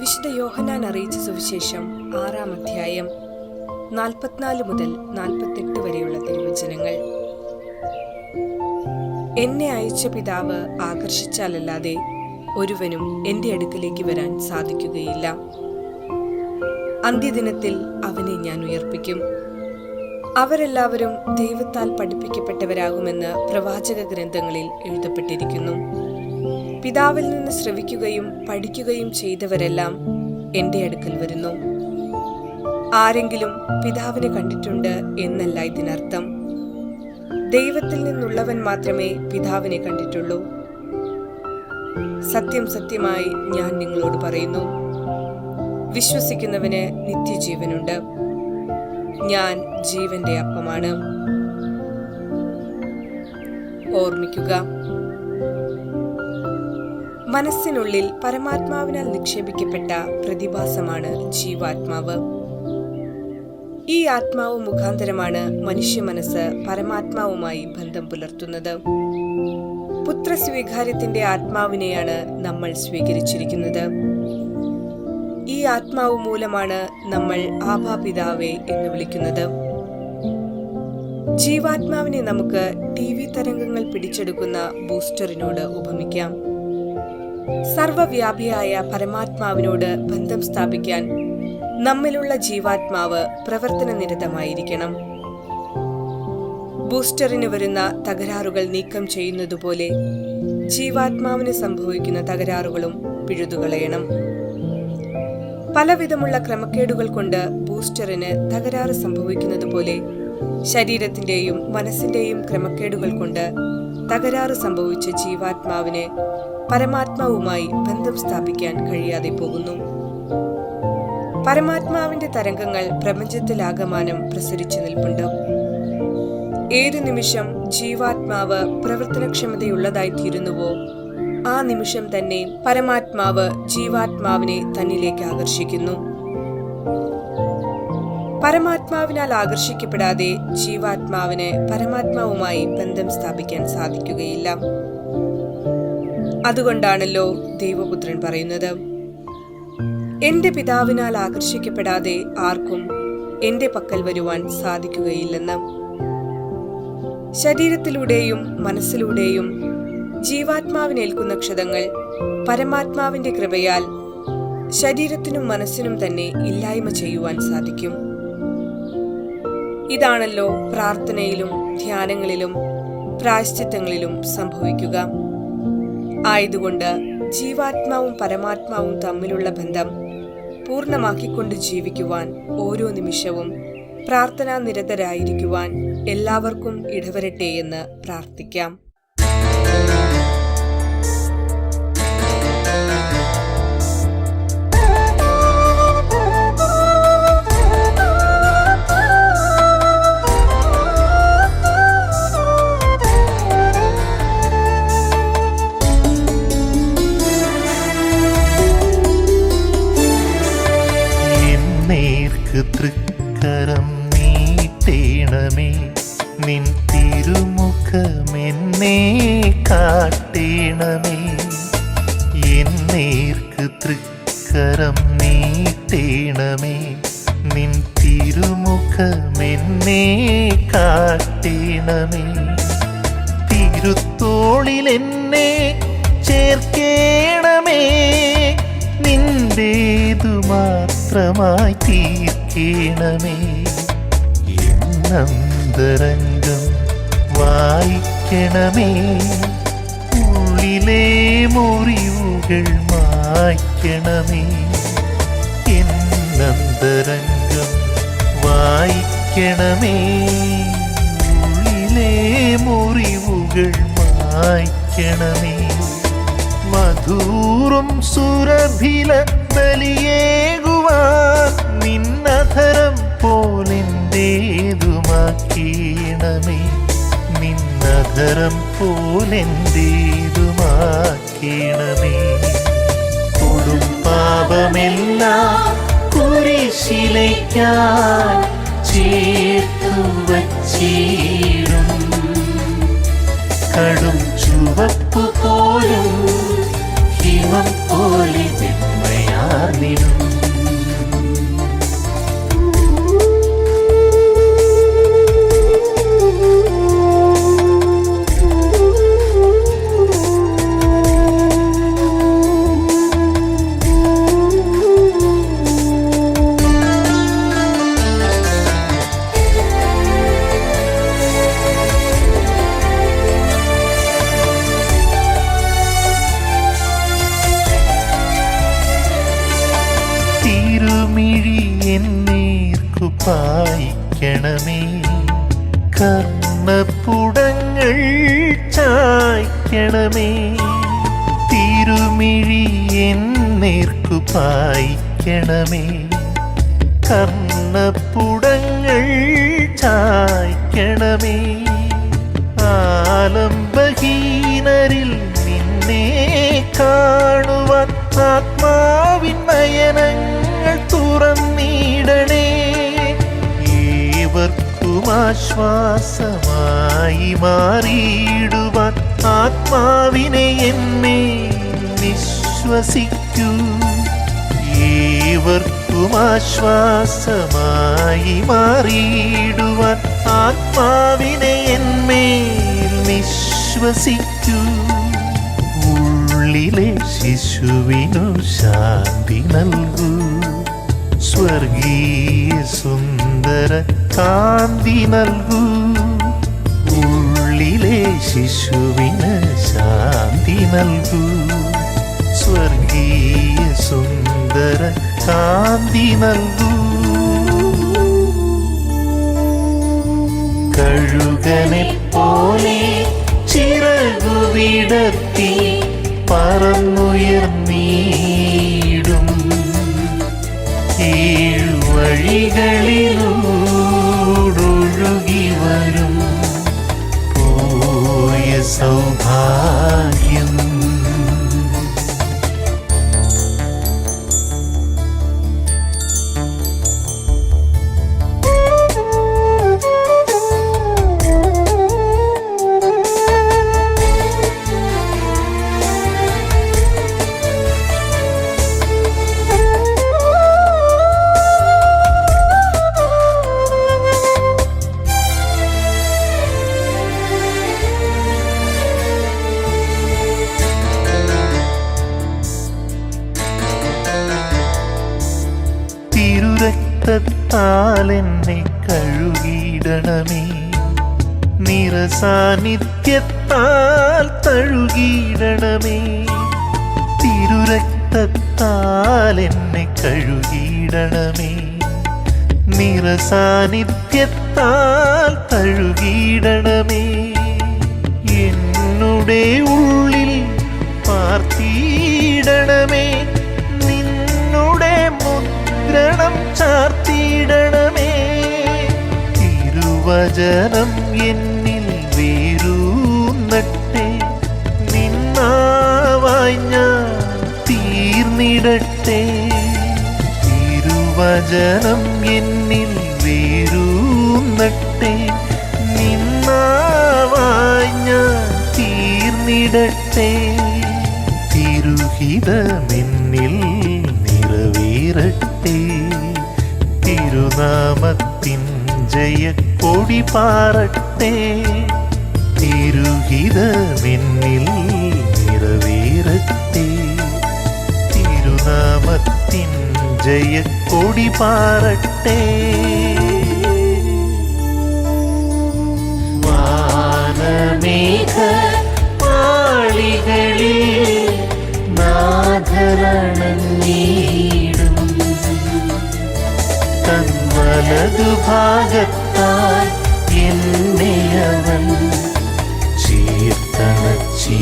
വിശുദ്ധ യോഹനാൻ അറിയിച്ച സുവിശേഷം ആറാം അധ്യായം നാൽപ്പത്തിനാല് മുതൽ നാൽപ്പത്തെട്ട് വരെയുള്ള തിരുവചനങ്ങൾ. എന്നെ അയച്ച പിതാവ് ആകർഷിച്ചാലല്ലാതെ ഒരുവനും എന്റെ അടുക്കിലേക്ക് വരാൻ സാധിക്കുകയില്ല. അന്ത്യദിനത്തിൽ അവനെ ഞാൻ ഉയർപ്പിക്കും. അവരെല്ലാവരും ദൈവത്താൽ പഠിപ്പിക്കപ്പെട്ടവരാകുമെന്ന് പ്രവാചക ഗ്രന്ഥങ്ങളിൽ എഴുതപ്പെട്ടിരിക്കുന്നു. പിതാവിൽ നിന്ന് ശ്രവിക്കുകയും പഠിക്കുകയും ചെയ്തവരെല്ലാം എന്റെ അടുക്കൽ വരുന്നു. ആരെങ്കിലും പിതാവിനെ കണ്ടിട്ടുണ്ട് എന്നല്ല ഇതിനർത്ഥം. ദൈവത്തിൽ നിന്നുള്ളവൻ മാത്രമേ പിതാവിനെ കണ്ടിട്ടുള്ളൂ. സത്യം സത്യമായി ഞാൻ നിങ്ങളോട് പറയുന്നു. വിശ്വസിക്കുന്നവന് നിത്യജീവനുണ്ട്. ഞാൻ ജീവന്റെ അപ്പമാണ്. ഓർമ്മിക്കുക. മനസ്സിനുള്ളിൽ പരമാത്മാവിനാൽ നിക്ഷേപിക്കപ്പെട്ട പ്രതിഭാസമാണ് ജീവാത്മാവ്. ഈ ആത്മാവ് മുഖാന്തരമാണ് മനുഷ്യ മനസ്സ് പരമാത്മാവുമായി ബന്ധം പുലർത്തുന്നത്. പുത്രസ്വീകാര്യത്തിന്റെ ആത്മാവിനെയാണ് നമ്മൾ സ്വീകരിച്ചിരിക്കുന്നത്. ഈ ആത്മാവ് മൂലമാണ് നമ്മൾ ആഭാപിതാവെ എന്ന് വിളിക്കുന്നത്. ജീവാത്മാവിനെ നമുക്ക് ടി വി തരംഗങ്ങൾ പിടിച്ചെടുക്കുന്ന ബൂസ്റ്ററിനോട് ഉപമിക്കാം. സർവവ്യാപിയായ പരമാത്മാവിനോട് ബന്ധം സ്ഥാപിക്കാൻ നമ്മിലുള്ള ജീവാത്മാവ് പ്രവർത്തന നിരതമായിരിക്കണം ബൂസ്റ്ററിന് വരുന്ന തകരാറുകൾ നീക്കം ചെയ്യുന്നതുപോലെ ജീവാത്മാവിന് സംഭവിക്കുന്ന തകരാറുകളും പിഴുതുകളയണം. പലവിധമുള്ള ക്രമക്കേടുകൾ കൊണ്ട് ബൂസ്റ്ററിന് തകരാറ് സംഭവിക്കുന്നതുപോലെ ശരീരത്തിന്റെയും മനസ്സിന്റെയും ക്രമക്കേടുകൾ കൊണ്ട് തകരാറ് സംഭവിച്ച ജീവാത്മാവിന് പരമാത്മാവുമായി ബന്ധം സ്ഥാപിക്കാൻ കഴിയാതെ പോകുന്നു. പരമാത്മാവിന്റെ തരംഗങ്ങൾ പ്രപഞ്ചത്തിലാകമാനം പ്രസരിച്ചു നിൽപ്പുണ്ട്. ഏതു നിമിഷം ജീവാത്മാവ് പ്രവർത്തനക്ഷമതയുള്ളതായി തീരുന്നുവോ ആ നിമിഷം തന്നെ പരമാത്മാവ് ജീവാത്മാവിനെ തന്നിലേക്ക് ആകർഷിക്കുന്നു. പരമാത്മാവിനാൽ ആകർഷിക്കപ്പെടാതെ ജീവാത്മാവിന് പരമാത്മാവുമായി ബന്ധം സ്ഥാപിക്കാൻ സാധിക്കുകയില്ല. അതുകൊണ്ടാണല്ലോ ദൈവപുത്രൻ പറയുന്നത് എന്റെ പിതാവിനാൽ ആകർഷിക്കപ്പെടാതെ ആർക്കും എന്റെ പക്കൽ വരുവാൻ സാധിക്കുകയില്ലെന്ന്. ശരീരത്തിലൂടെയും മനസ്സിലൂടെയും ജീവാത്മാവിനേൽക്കുന്ന ക്ഷതങ്ങൾ പരമാത്മാവിന്റെ കൃപയാൽ ശരീരത്തിനും മനസ്സിനും തന്നെ ഇല്ലായ്മ ചെയ്യുവാൻ സാധിക്കും. ഇതാണല്ലോ പ്രാർത്ഥനയിലും ധ്യാനങ്ങളിലും പ്രായശ്ചിത്തങ്ങളിലും സംഭവിക്കുക. ആയതുകൊണ്ട് ജീവാത്മാവും പരമാത്മാവും തമ്മിലുള്ള ബന്ധം പൂർണമാക്കിക്കൊണ്ട് ജീവിക്കുവാൻ ഓരോ നിമിഷവും പ്രാർത്ഥനാ നിരതരായിരിക്കുവാൻ എല്ലാവർക്കും ഇടവരട്ടെ എന്ന് പ്രാർത്ഥിക്കാം. നിൻ തിരുമുഖമെന്നേ കാട്ടേണമേ. എന്നേർക്ക് തൃക്കരം നീട്ടേണമേ. നിൻ തിരുമുഖമെന്നേ കാട്ടേണമേ. തിരുത്തോളിൽ എന്നെ ചേർക്കേണമേ. നിന്റേതു മാത്രമായി തീർക്കേണമേ. എന്നന്തരംഗം വായിക്കണമേ. ഉള്ളിലെ മുറിവുകൾ മായ്ക്കണമേ. എന്നന്തരംഗം വായിക്കണമേ. ഉള്ളിലെ മുറിവുകൾ മായ്ക്കണമേ. മധൂറും സുരഭില ബലിയേകുവാൻ നിന്നധരം പോലെന്തേതുമാക്കീണമേ കൊടും പാപമെല്ലാം കുരിശിലേക്കാൻ ചേർത്തു കടും ചുവപ്പ് പോലും ഹിമം പോലെ വെണ്മയാർന്നി പായിക്കണമേ കർണപ്പുടങ്ങൾ ചായ്ക്കണമേ. തിരുമിഴി എന്നേർക്കു പായിക്കണമേ. കർണപ്പുടങ്ങൾ ചായ്ക്കണമേ. ആലംബഹീനരിൽ നിന്നെ കാണുവാൻ ആത്മാവിൻ നയനങ്ങൾ തുറന്നിടണേ. ആശ്വാസമായി മാറിയിടുവാൻ ആത്മാവിനെ എന്നെ വിശ്വസിക്കൂ. ഏവർക്കും ആശ്വാസമായി മാറിയിടുവാൻ ആത്മാവിനെ എന്മേൽ വിശ്വസിക്കൂ. ഉള്ളിലെ ശിശുവിനു ശാന്തി നൽകൂ. സ്വർഗീയ സുന്ദര കാന്തി നൽകൂ. ഉള്ളിലെ ശിശുവിന് ശാന്തി നൽകൂ. സ്വർഗീയ സുന്ദര കാന്തി നൽകൂ. കഴുകനെ പോലെ ചിറകുവിടത്തി പറന്നുയർന്നീടും. ഏഴു വഴികളിലൂടൊഴുകി सौभा സൗഭാഗ്യം തിരുരക്തത്താൽ എന്നെ കഴുകിയിടണമേ. നിറസാന്നിധ്യത്താൽ തഴുകിയിടണമേ. തിരുരക്തത്താൽ എന്നെ കഴുകിയിടണമേ. നിറസാന്നിധ്യത്താൽ തഴുകിയിടണമേ. എന്നുടെ ഉള്ളിൽ പാർത്തിയിടണമേ. മുദ്രണം തിരുവചനം എന്നിൽ വേരൂന്നട്ടെ. നിന്നാവായി തീർന്നിടട്ടെ. തിരുവചനം എന്നിൽ വേരൂന്നട്ടെ. നിന്നാവായി തീർന്നിടട്ടെ. തിരുഹിതമെന്നിൽ നിറവേറട്ടെ. തിരുനാമത്തിൻ ജയക്കൊടി പാറട്ടെ. തിരുഹിതമെന്നിൽ നിറവേറട്ടെ. തിരുനാമത്തിൻ ജയക്കൊടി പാറട്ടെ. വാനമേഘ പാളികളിൽ നാഥരണീടും തന്മലതു ഭാഗത്താൽ എന്നെ അവൻ ചീർത്തണ ചീ